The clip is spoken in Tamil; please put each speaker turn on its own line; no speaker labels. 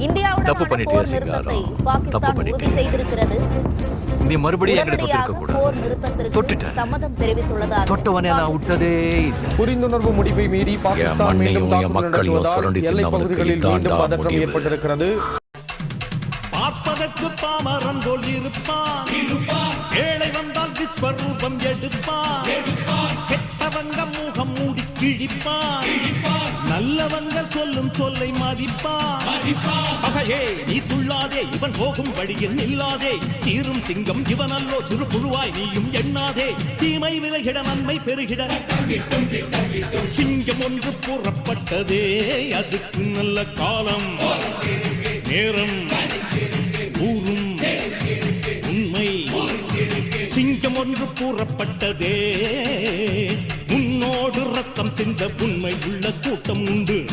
பண்ணிட்டியா,
போர் நிறுத்தத்தை பாகிஸ்தான் உறுதி
பண்ணிட்டே.
செய்திருக்கிறது.
நீ மறுபடியும் எங்களை
உடனடியாக
தொட்டிருக்க
போர்
கூடாது
நிறுத்தத்திற்கு
தொட்டுட்ட.
சம்மதம் தெரிவித்துள்ளதாக
தொட்டவனே நான் விட்டதே இல்லை.
புரிந்துணர்வு முடிவை மீறி பாகிஸ்தான் மீண்டும் தாக்குதல் நடத்துவதால் எல்லைப் பகுதிகளில் மீண்டும் பதற்றம். ஏற்பட்டிருக்கிறது.
பார்ப்பதற்கு பாமரன் போல் இருப்பான். ஏழை வந்தால் விஸ்வரூபம் எடுப்பான். கெட்டவங்க முகம் மூடி கிழிப்பான். நல்லவங்க சொல்லும் சொல்லை மதிப்பான் பகையே நீ துள்ளாதே இவன் போகும் வழியில் நில்லாதே. சீரும் சிங்கம் இவனல்லோ சிறு புழுவாய் நீயும் எண்ணாதே. தீமை விலகிட நன்மை பெருகிட. சிங்கம் ஒன்று புறப்பட்டதே அதுக்கு நல்ல காலம். நேரம். ஊரும். உண்மை. சிங்கம் ஒன்று கூறப்பட்டதே ரத்தம் சிந்த உண்மை உள்ள கூட்டம் உண்டு.